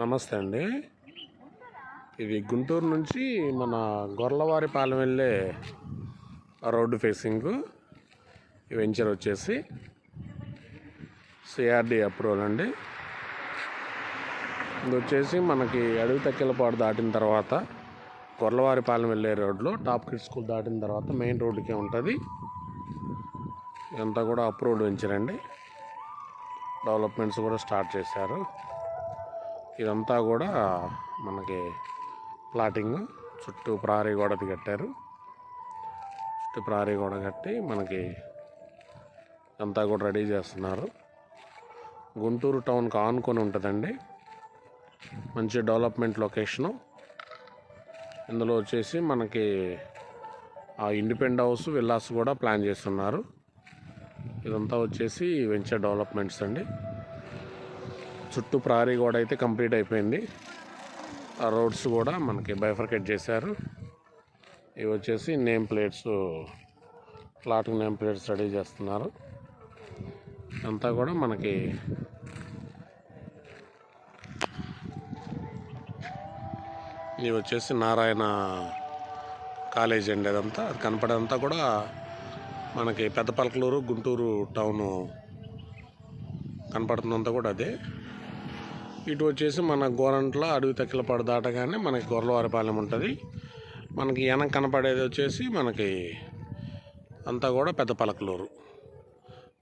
నమస్తే అండి. ఇది గుంటూరు నుంచి మన గొర్లవారిపాలెం వెళ్ళే రోడ్డు ఫేసింగ్. వెంచర్ వచ్చేసి సిఆర్డి అప్రూవల్ అండి. ఇది వచ్చేసి మనకి అడవి తక్కెలపాటు దాటిన తర్వాత గొర్లవారిపాలెం వెళ్ళే రోడ్లో టాప్ కిడ్ స్కూల్ దాటిన తర్వాత మెయిన్ రోడ్డుకే ఉంటుంది. ఇదంతా కూడా అప్రూవ్డ్ వెంచర్ అండి. డెవలప్మెంట్స్ కూడా స్టార్ట్ చేశారు. ఇదంతా కూడా మనకి ప్లాటింగ్. చుట్టూ ప్రహరీ గోడది కట్టారు. చుట్టూ ప్రారీ గోడ కట్టి మనకి అంతా కూడా రెడీ చేస్తున్నారు. గుంటూరు టౌన్కి ఆనుకొని ఉంటుందండి. మంచి డెవలప్మెంట్ లొకేషను. ఇందులో వచ్చేసి మనకి ఆ ఇండిపెండెంట్ హౌస్ విల్లాస్ కూడా ప్లాన్ చేస్తున్నారు. ఇదంతా వచ్చేసి వెంచర్ డెవలప్మెంట్స్ అండి. చుట్టూ ప్రహరీ గోడ అయితే కంప్లీట్ అయిపోయింది. ఆ రోడ్స్ కూడా మనకి బైఫర్కేట్ చేశారు. ఇవి వచ్చేసి నేమ్ ప్లేట్స్ ఫ్లాట్కి నేమ్ ప్లేట్స్ రెడీ చేస్తున్నారు. అంతా కూడా మనకి ఇది వచ్చేసి నారాయణ కాలేజ్ అండి అదంతా. అది కనపడేదంతా కూడా మనకి పెద్దపలకలూరు గుంటూరు టౌను కనపడుతుందంతా కూడా అదే. ఇటు వచ్చేసి మన గోరంట్ల అడవి తక్కిలపాడు దాటగానే మనకి గొర్రవారిపాలెం ఉంటుంది. మనకి వెనక కనపడేది వచ్చేసి మనకి అంతా కూడా Pedda Palakaluru.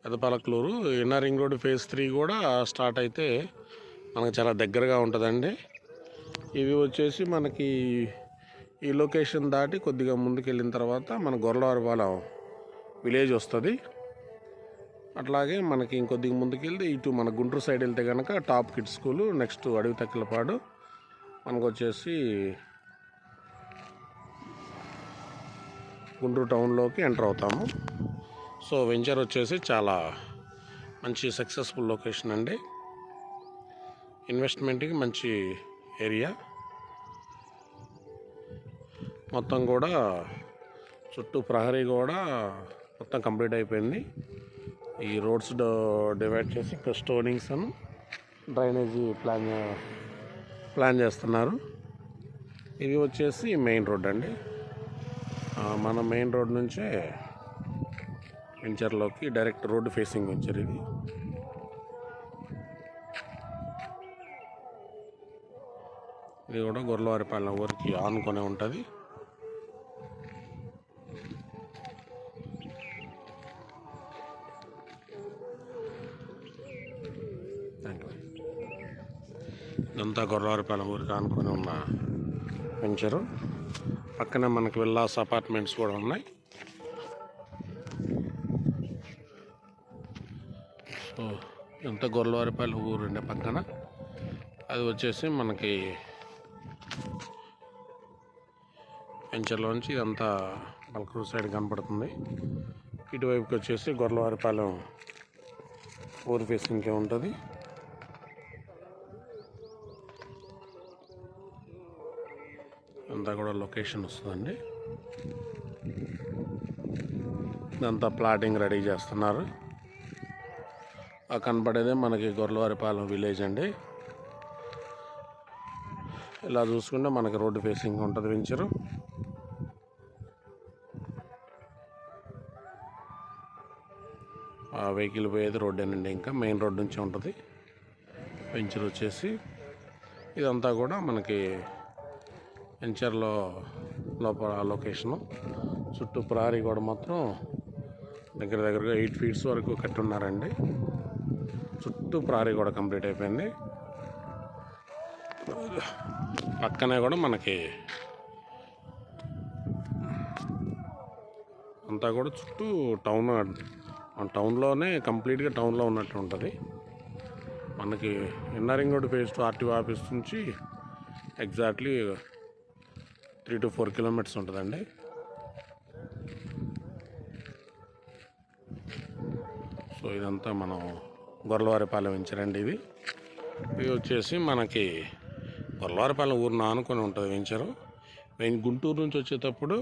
Pedda Palakaluru inner ring road phase three కూడా స్టార్ట్ అయితే మనకు చాలా దగ్గరగా ఉంటుందండి. ఇవి వచ్చేసి మనకి ఈ లొకేషన్ దాటి కొద్దిగా ముందుకు వెళ్ళిన తర్వాత మన గొర్రవారిపాలెం విలేజ్ వస్తుంది. అట్లాగే మనకి ఇంకొద్దిగా ముందుకెళ్తే ఇటు మన గుంటూరు సైడ్ వెళ్తే కనుక టాప్ కిడ్ స్కూలు నెక్స్ట్ అడవి తక్కిలపాడు మనకు వచ్చేసి గుంటూరు టౌన్లోకి ఎంటర్ అవుతాము. సో వెంచర్ వచ్చేసి చాలా మంచి సక్సెస్ఫుల్ లొకేషన్ అండి. ఇన్వెస్ట్మెంట్కి మంచి ఏరియా మొత్తం కూడా చుట్టూ ప్రహరీ కూడా మొత్తం కంప్లీట్ అయిపోయింది. ఈ రోడ్స్ డివైడ్ చేసి ఇంకా స్టోనింగ్స్ అను డ్రైనేజీ ప్లాన్ ప్లాన్ చేస్తున్నారు. ఇది వచ్చేసి మెయిన్ రోడ్ అండి. మన మెయిన్ రోడ్ నుంచే వెంచర్లోకి డైరెక్ట్ రోడ్డు ఫేసింగ్ వెంచర్ ఇది. ఇది కూడా గొర్రెలవారిపాలెం ఊరికి ఆనుకొనే ఉంటుంది. ఇదంతా గొర్రెవారిపాలెం ఊరికి ఆనుకొని ఉన్న వెంచరు పక్కనే మనకి విల్లాస్ అపార్ట్మెంట్స్ కూడా ఉన్నాయి. సో ఇదంతా గొర్రెవారిపాలెం ఊరు ఉండే పక్కన. అది వచ్చేసి మనకి వెంచర్లోంచి ఇదంతా బల్కూరు సైడ్ కనపడుతుంది. ఇటువైపుకి వచ్చేసి గొర్రవారిపాలెం ఊరు ఫేసింగ్కే ఉంటుంది. అంతా కూడా లొకేషన్ వస్తుందండి. ఇదంతా ప్లాటింగ్ రెడీ చేస్తున్నారు. ఆ కనపడేదే మనకి గొర్రెలవారిపాలెం విలేజ్ అండి. ఇలా చూసుకుంటే మనకి రోడ్డు ఫేసింగ్ ఉంటుంది వెంచరు. ఆ వెహికల్ పోయేది రోడ్డేనండి ఇంకా మెయిన్ రోడ్ నుంచి ఉంటుంది. వెంచర్ వచ్చేసి. ఇదంతా కూడా మనకి వెంచర్లో లోపల లొకేషను. చుట్టూ ప్రహరీ కూడా మాత్రం దగ్గర దగ్గరగా ఎయిట్ ఫీట్స్ వరకు కట్టి ఉన్నారండి చుట్టూ ప్రహరీ కూడా కంప్లీట్ అయిపోయింది. పక్కనే కూడా మనకి అంతా కూడా చుట్టూ టౌన్ టౌన్లోనే కంప్లీట్గా టౌన్లో ఉన్నట్టు ఉంటుంది. మనకి inner ring road face to RTO office నుంచి exactly three to four kilometres ఉంటుందండి. సో ఇదంతా మనం గొర్రెలవారిపాలెం వెంచరండి ఇది. ఇది వచ్చేసి మనకి గొర్లవారిపాలెం ఊరిని ఆనుకొని ఉంటుంది వెంచరు. గుంటూరు నుంచి వచ్చేటప్పుడు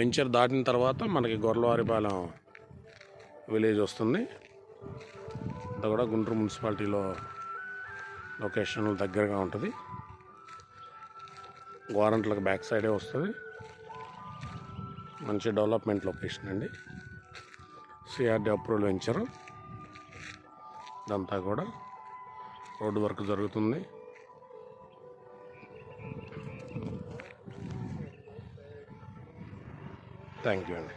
వెంచర్ దాటిన తర్వాత మనకి గొర్లవారిపాలెం విలేజ్ వస్తుంది. అంతా కూడా గుంటూరు మున్సిపాలిటీలో లొకేషన్ దగ్గరగా ఉంటుంది. గోరంట్లకు బ్యాక్ సైడే వస్తుంది. మంచి డెవలప్మెంట్ లొకేషన్ అండి. CRD approval venture. ఇదంతా కూడా రోడ్డు వర్క్ జరుగుతుంది. థ్యాంక్ యూ అండి.